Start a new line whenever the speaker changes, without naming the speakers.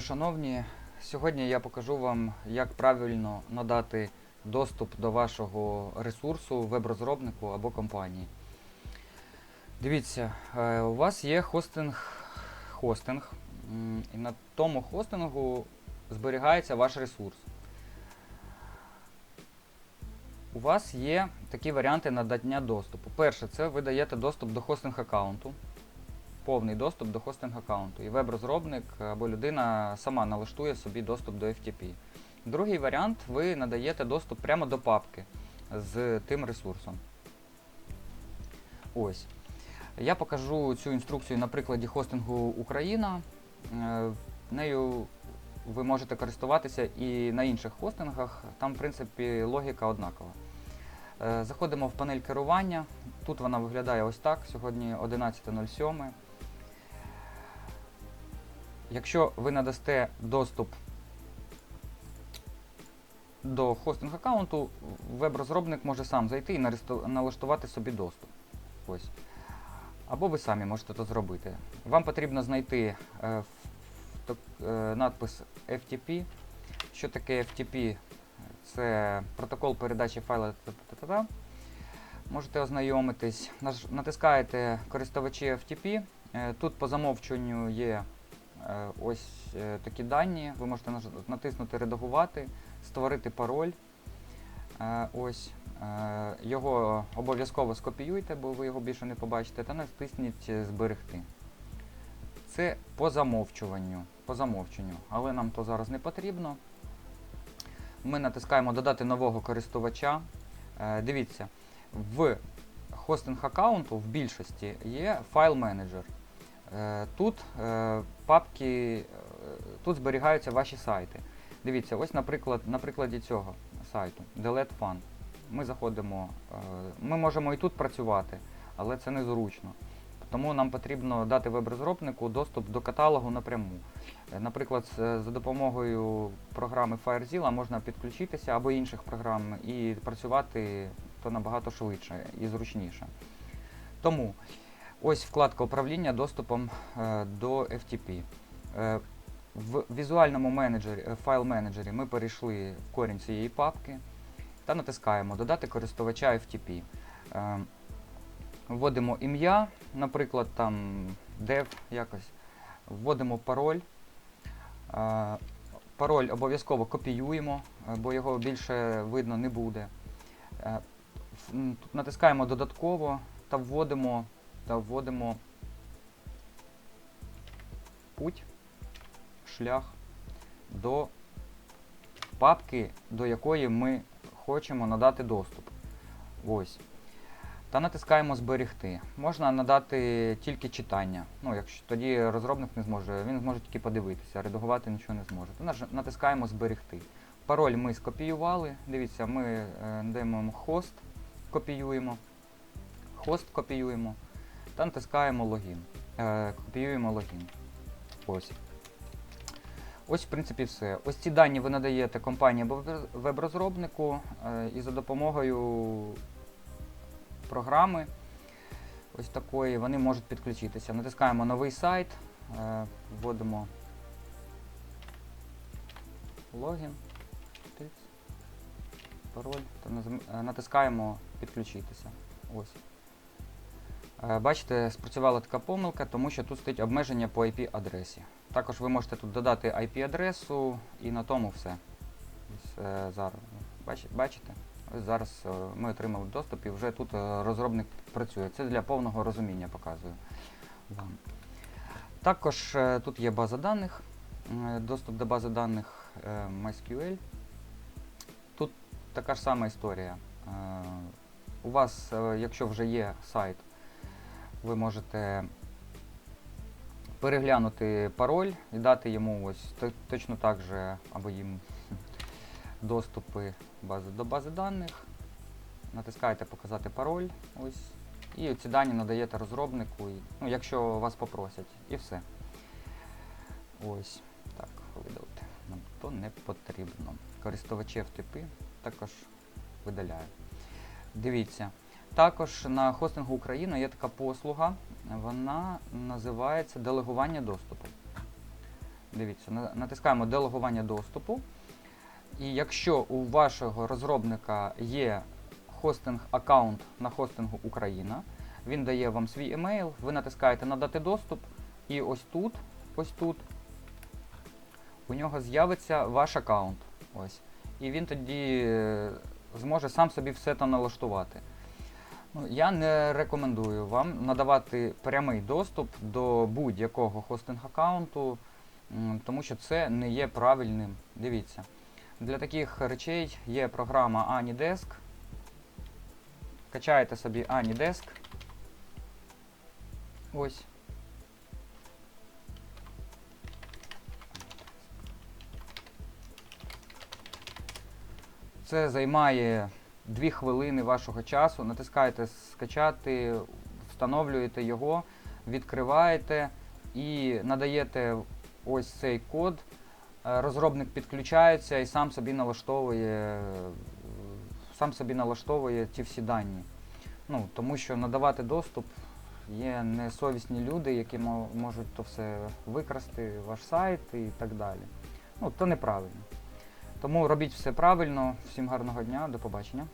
Шановні, сьогодні я покажу вам, як правильно надати доступ до вашого ресурсу веб-розробнику або компанії. Дивіться, е, у вас є хостинг, хостинг, і на тому хостингу зберігається ваш ресурс. У вас є такі варіанти надання доступу. Перше, це ви даєте доступ до хостинг аккаунту повний доступ до хостинг аккаунту. І веб-розробник або людина сама налаштує собі доступ до FTP. Другий варіант ви надаєте доступ прямо до папки з тим ресурсом. Ось. Я покажу цю інструкцію на прикладі хостингу Україна. Е, Нею ви можете користуватися і на інших хостингах. Там, в принципі, логіка однакова. Е, Заходимо в панель керування. Тут вона виглядає ось так. Сьогодні 11.07. Якщо ви надасте доступ до хостинг аккаунту, веб-розробник може сам зайти і налаштувати собі доступ. Ось. Або ви самі можете це зробити. Вам потрібно знайти е, е, надпис FTP. Що таке FTP? Це протокол передачі файла. Можете ознайомитись. Натискаєте користувачі FTP. Е, Тут по замовчуванню є ось е, такі дані. Ви можете натиснути Редагувати, створити пароль. Е, Ось. Е, Його обов'язково скопіюйте, бо ви його більше не побачите, та натисніть е, Зберегти. Це по замовчуванню. По замовченню. Але нам то зараз не потрібно. Ми натискаємо Додати нового користувача. Е, Дивіться, в хостинг аккаунту в більшості є файл менеджер. Е, Тут е, папки, е, тут зберігаються ваші сайти. Дивіться, ось наприклад, на прикладі цього сайту Delete Fun. Ми заходимо, е, ми можемо і тут працювати, але це незручно. Тому нам потрібно дати веб-розробнику доступ до каталогу напряму. Е, Наприклад, за допомогою програми FireZilla можна підключитися або інших програм і працювати то набагато швидше і зручніше. Тому ось вкладка управління доступом е, до FTP. Е, в візуальному менеджері, е, файл менеджері ми перейшли в корінь цієї папки та натискаємо Додати користувача FTP. Вводимо ім'я, наприклад, там dev якось, вводимо пароль. Пароль обов'язково копіюємо, бо його більше видно не буде. Натискаємо додатково та вводимо, та вводимо путь, шлях до папки, до якої ми хочемо надати доступ. Ось. Та натискаємо Зберегти. Можна надати тільки читання. Ну, якщо тоді розробник не зможе, він зможе тільки подивитися, редагувати нічого не зможе. То натискаємо Зберегти. Пароль ми скопіювали. Дивіться, ми е, даємо хост, копіюємо. Хост копіюємо та натискаємо логін. Е, копіюємо логін. Ось. Ось, в принципі, все. Ось ці дані ви надаєте компанії або веб- веб-розробнику е, і за допомогою програми ось такої вони можуть підключитися. Натискаємо новий сайт, е, вводимо логін, пароль, та е, натискаємо підключитися. Ось. Е, Бачите, спрацювала така помилка, тому що тут стоїть обмеження по IP-адресі. Також ви можете тут додати IP-адресу і на тому все. Е. Бачите? Ось зараз е, ми отримали доступ і вже тут розробник працює. Це для повного розуміння показую вам. Також тут є база даних, доступ до бази даних MySQL. Тут така ж сама історія. У вас, якщо вже є сайт, ви можете переглянути пароль і дати йому ось точно так же, або їм доступи бази, до бази даних. Натискаєте Показати пароль. Ось. І ці дані надаєте розробнику, і, ну, якщо вас попросять, і все. Ось. Так, видалити. Нам то не потрібно. Користувачі FTP також видаляю. Дивіться. Також на хостингу Україна є така послуга, вона називається делегування доступу. Дивіться, натискаємо делегування доступу. І якщо у вашого розробника є хостинг аккаунт на хостингу Україна, він дає вам свій емейл, ви натискаєте надати доступ, і ось тут, ось тут у нього з'явиться ваш аккаунт. Ось. І він тоді е, зможе сам собі все це налаштувати. Ну, я не рекомендую вам надавати прямий доступ до будь-якого хостинг-аккаунту, тому що це не є правильним. Дивіться. Для таких речей є програма AnyDesk. Качаєте собі AnyDesk. Ось. Це займає 2 хвилини вашого часу. Натискаєте скачати, встановлюєте його, відкриваєте і надаєте ось цей код. Е, Розробник підключається і сам собі налаштовує, сам собі налаштовує ті всі дані. Ну, тому що надавати доступ є несовісні люди, які можуть то все викрасти, ваш сайт і так далі. Ну, то неправильно. Тому робіть все правильно. Всім гарного дня, до побачення.